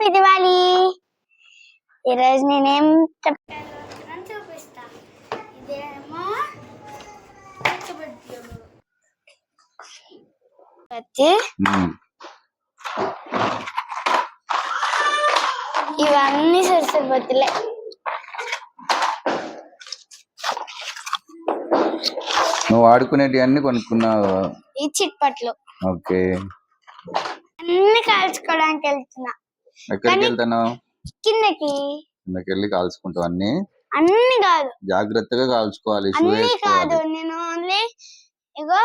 Happy Diwali ఈరోజు నేనేం చెప్తాను చూపిస్తా. ఇదేమో. వచ్చి. ఇవన్నీ సరసబొత్తులే నువ్వు ఆడుకునేటివి అన్ని కొనుక్కున్నావు? ఈ చిట్పట్లు. ఓకే. అన్ని కాల్చుకోవడానికి వెళ్తున్నా. ఎక్కడికి వెళ్తున్నావు? కిందకి. కిందకి వెళ్ళి కాల్చుకుంటావు అన్ని? అన్ని కాదు. జాగ్రత్తగా కాల్చుకోవాలి షూ అన్ని కాదు. వేసుకోవాలి నేను ఓన్లీ ఇగో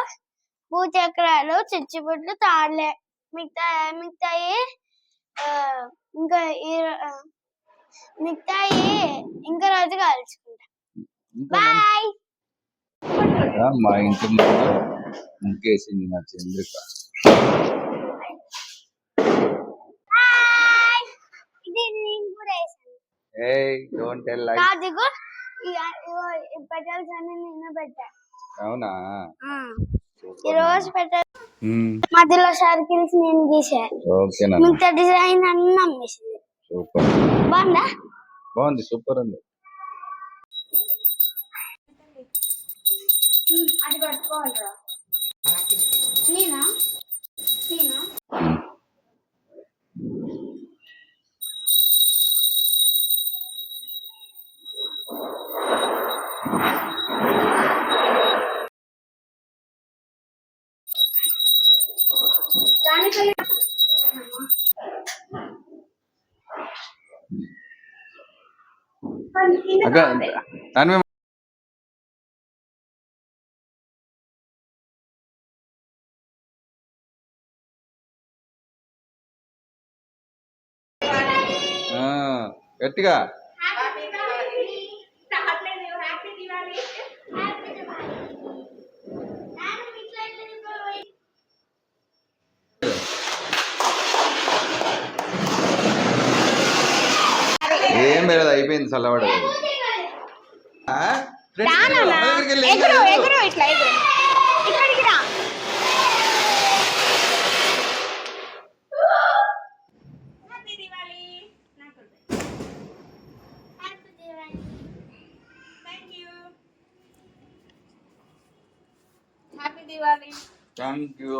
భూచక్రాలు చిచ్చుబుట్లు తాడలే. మిగతా మిగతాయి ఆ, ఇంకా ఈ ఆ, మిగతాయి ఇంకా రోజు కాల్చుకుంటా. ఇంకా బాయ్. మా ఇంటి ముందు ముగ్గేసింది మా చంద్రిక బాయ్ ఇది నేను కూడా డోంట్ టెల్ లైక్ పెటల్స్ అన్ని నేను పెట్టా. అవునా? ఈ రోజు పెట్టాలి. మధ్యలో సర్కిల్స్ నేను గీసా. మిగతా డిజైన్ అన్ని అమ్మేసింది సూపర్. బాగుందా? బాగుంది సూపర్ ఉంది. అది పట్టుకోవాలిరా. నేనా? నేనా? అక్క దాని మీద ఆ, గట్టిగా. ఏం లేదు అయిపోయింది చల్లబడదు. ఎగురు. ఎగురు ఇట్లా ఎగురు. ఇక్కడికి రా. థ్యాంక్ యూ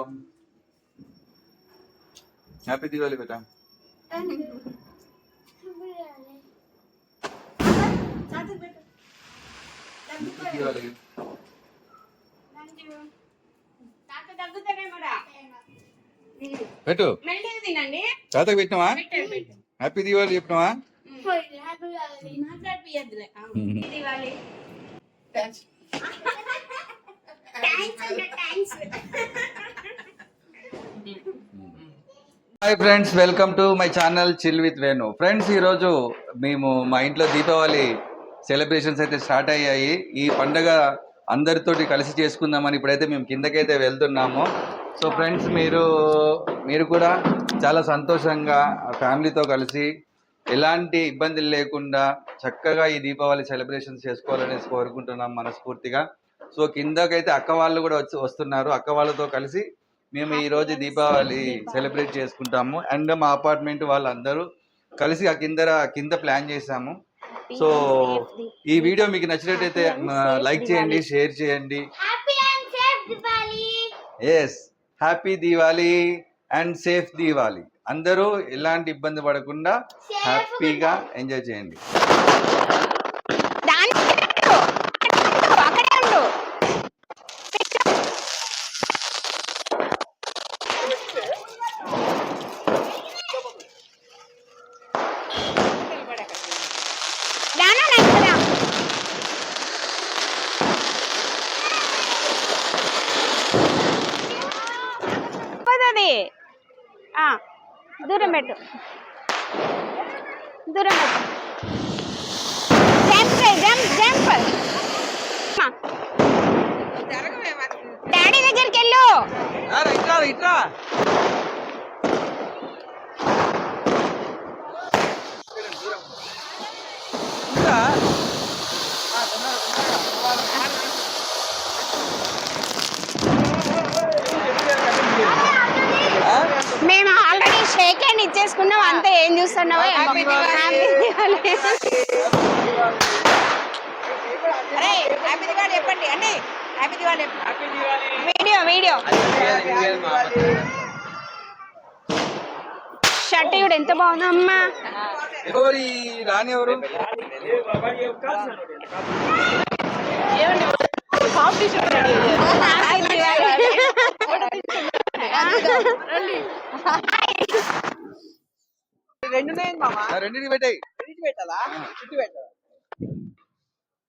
హ్యాపీ దివాలి బేటా హ్యాపీ దివాలి తాత దగ్గుతానే మరా పెట్టు. తాతకు పెట్టినావా? Happy Diwali చెప్పినావా? Hi friends welcome to my channel chill with Venu friends ఈరోజు మేము మా ఇంట్లో దీపావళి సెలబ్రేషన్స్ అయితే స్టార్ట్ అయ్యాయి. ఈ పండగ అందరితోటి కలిసి చేసుకుందామని ఇప్పుడైతే మేము కిందకైతే వెళ్తున్నాము. సో ఫ్రెండ్స్ మీరు మీరు కూడా చాలా సంతోషంగా ఫ్యామిలీతో కలిసి ఎలాంటి ఇబ్బందులు లేకుండా చక్కగా ఈ దీపావళి సెలబ్రేషన్స్ చేసుకోవాలనేసి కోరుకుంటున్నాం మనస్ఫూర్తిగా. సో కిందకైతే అక్క వాళ్ళు కూడా వచ్చి వస్తున్నారు. అక్క వాళ్ళతో కలిసి మేము ఈరోజు దీపావళి సెలబ్రేట్ చేసుకుంటాము. అండ్ మా అపార్ట్మెంట్ వాళ్ళందరూ కలిసి ఆ కింద కింద ప్లాన్ చేసాము సో ఈ వీడియో మీకు నచ్చినట్టయితే లైక్ చేయండి షేర్ చేయండి. Yes happy Diwali and safe Diwali అందరూ ఎలాంటి ఇబ్బంది పడకుండా హ్యాపీగా ఎంజాయ్ చేయండి దాని అక్కడే ఉండు దానా నాకు రా. పోతుంది ఆ, దూరం పెట్టు దూరం పెట్టు జంప్ చేయి, జంప్ జంప్ మా. డాడీ దగ్గరికి వెళ్ళు ఇట్రా ఇట్రా మేము ఆల్రెడీ షేక్ హ్యాండ్ ఇచ్చేసుకున్నావు అంతే. ఏం చూస్తున్నావో హ్యాపీ చెప్పండి. అండి హ్యాపీ చెప్పండి వీడియో వీడియో షర్ట్ కూడా ఎంత బాగుందో అమ్మా. ఎవరు ఈ రాని ఎవరు? Happy Diwali. రెండు పెట్టాయి. పెట్టాలా? ఇటు పెట్టాలా?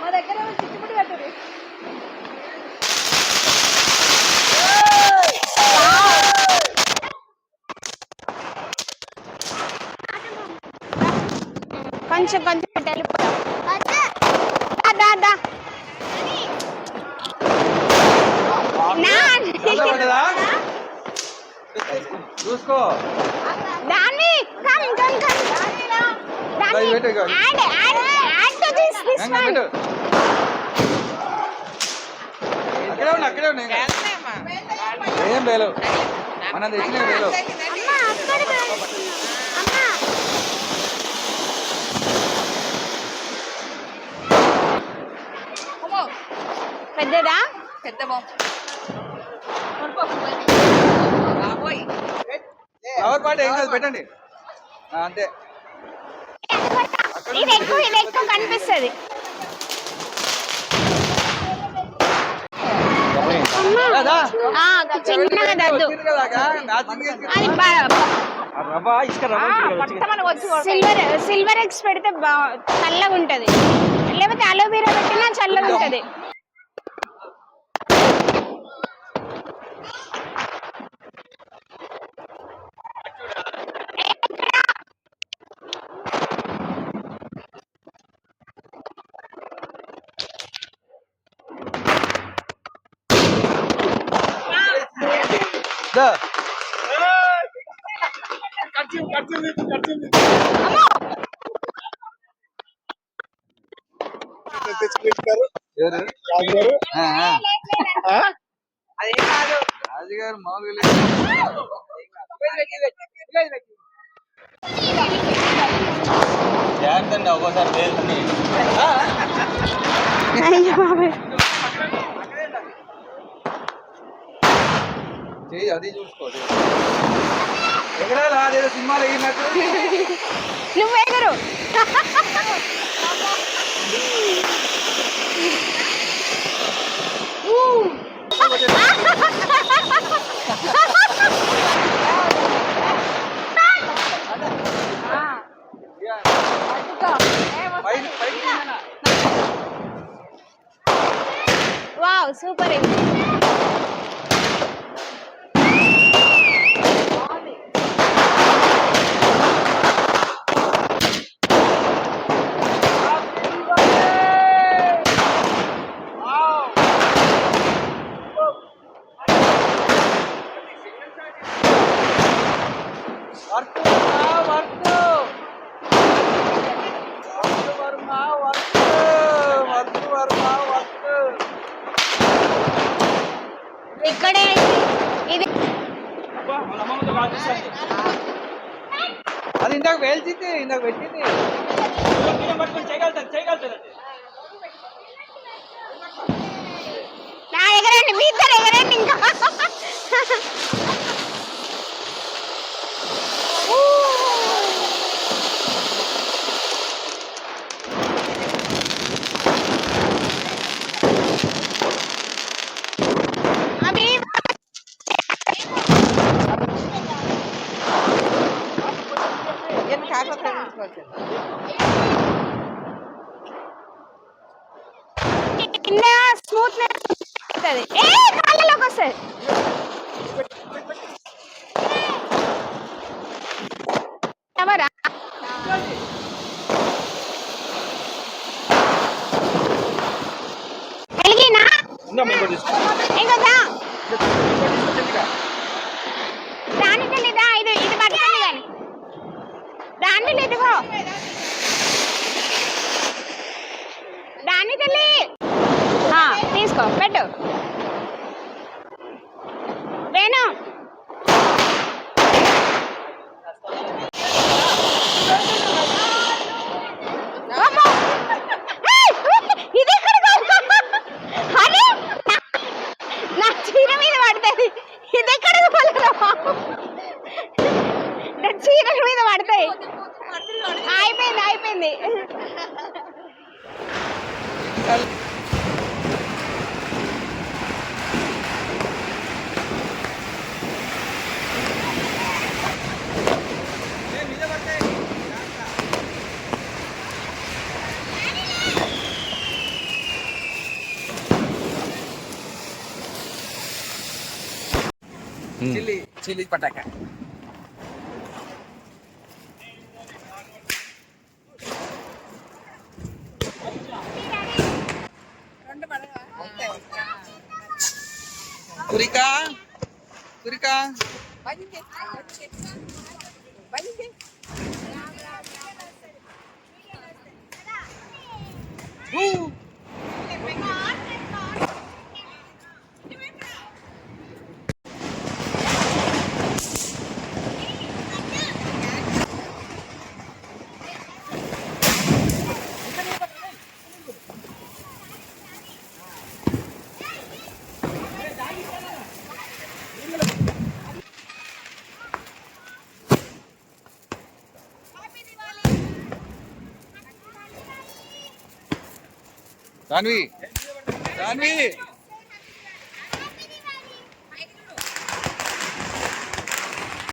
మా దగ్గర చిట్టుముడి పెట్టరు కొంచెం కొంచెం పడ్డదా చూసుకో. దాన్ని కమ్ కమ్ కమ్ దాన్ని. Add add add to this this one అక్కడే ఉన్నా అక్కడే ఉన్నా. ఏం వేలు? మనం తెచ్చిన వేలు? అమ్మ అక్కడ అమ్మ. పెద్దదా? పెద్ద బాబు ఫ్లవర్ పాట ఏం కాదు పెట్టండి. అంతే. ఇది ఎక్కువ ఇది ఎక్కువ కనిపిస్తుంది. కదా ఆ, చిన్నగా దద్దు. అది సిల్వర్ సిల్వర్ ఎగ్స్ పెడితే చల్లగా ఉంటది లేకపోతే అలోవీరా పెట్టినా చల్లగా ఉంటది దా. ఎవరు ఆ, ఆ. అదేం కాదు రాజుగారు. జాగ్రత్త అండి ఒక్కోసారి చెయ్యి అది చూసుకోదు ఎక్కడ రాదేదో సినిమాలు ఎగిరినట్టు. నువ్వు ఎగరు? వావ్ సూపర్ ఇక్కడే. ఇది అది ఇందాక వేల్చింది ఇందాక పెట్టింది. నా ఎగరండి మీ ఇద్దరు ఎగరండి ఇంకా? అవుతుంది ఏ కాళ్ళలోకి వస్తుంది. ఎవరా? ఇది ఇది పట్టుకుంది కానీ. దాన్ని తీసుకో పెట్టు వేణు అమ్మో! ఏయ్! ఇది ఎక్కడికి అరే నా చీర మీద పడుతుంది ఇది ఎక్కడికి పోలేదా చీరల మీద పడతాయి. అయిపోయింది అయిపోయింది. ಚಿಲ್ಲಿ ಚಿಲ್ಲಿ ಪಟಾಕ ಕುರಿಕಾ ಕುರಿಕಾ ಬಂದೆ ಬಂದೆ Woo! దాన్వి. దాన్వి.